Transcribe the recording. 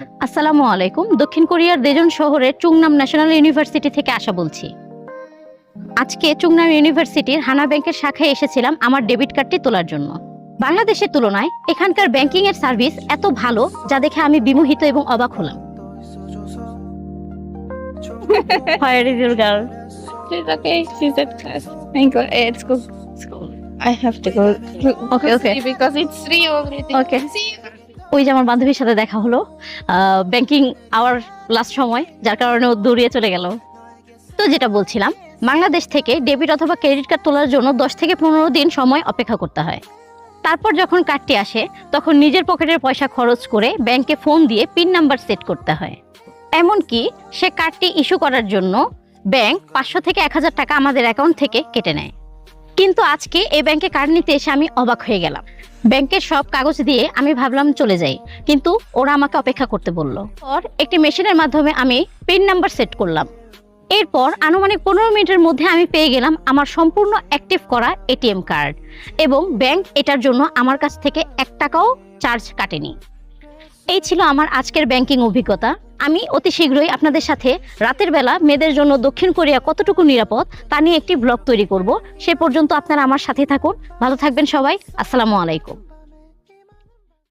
আসসালামু আলাইকুম দক্ষিণ কোরিয়ার দেজন শহরের চুংনাম ন্যাশনাল ইউনিভার্সিটি থেকে আসা বলছি আজকে চুংনাম ইউনিভার্সিটির হানা ব্যাংকের শাখায় এসেছিলাম আমার ডেবিট কার্ডটি তোলার জন্য বাংলাদেশের তুলনায় এখানকার ব্যাংকিং এর সার্ভিস এত ভালো যা দেখে আমি বিমোহিত এবং অবাক হলাম Where is your girl? She's okay. She's at class. Thank you. It's good. School. I have to go. Okay, okay. Because it's free already. Okay. See. ওই যে আমার বান্ধবীর সাথে দেখা হলো ব্যাংকিং আওয়ার লাস্ট সময়, যার কারণে ও দৌড়িয়ে চলে গেল। তো যেটা বলছিলাম, বাংলাদেশ থেকে ডেবিট অথবা ক্রেডিট কার্ড তোলার জন্য দশ থেকে পনেরো দিন সময় অপেক্ষা করতে হয়। তারপর যখন কার্ডটি আসে, তখন নিজের পকেটের পয়সা খরচ করে ব্যাংকে ফোন দিয়ে পিন নাম্বার সেট করতে হয়। এমনকি সে কার্ডটি ইস্যু করার জন্য ব্যাংক পাঁচশো থেকে এক হাজার টাকা আমাদের অ্যাকাউন্ট থেকে কেটে নেয়। কিন্তু আজকে এই ব্যাংকে কার্ড নিতে এসে আমি অবাক হয়ে গেলাম। ব্যাংকের সব কাগজ দিয়ে আমি ভাবলাম চলে যাই, কিন্তু ওরা আমাকে অপেক্ষা করতে বলল। পর একটি মেশিনের মাধ্যমে আমি পিন নাম্বার সেট করলাম। এরপর আনুমানিক পনেরো মিনিটের মধ্যে আমি পেয়ে গেলাম আমার সম্পূর্ণ অ্যাক্টিভ করা এটিএম কার্ড এবং ব্যাংক এটার জন্য আমার কাছ থেকে এক টাকাও চার্জ কাটেনি। এই ছিল আমার আজকের ব্যাংকিং অভিজ্ঞতা। আমি অতি শীঘ্রই আপনাদের সাথে রাতের বেলা মেয়েদের জন্য দক্ষিণ কোরিয়া কতটুকু নিরাপদ তা নিয়ে একটি ব্লগ তৈরি করব। সে পর্যন্ত আপনারা আমার সাথে থাকুন। ভালো থাকবেন সবাই। আসসালামু আলাইকুম।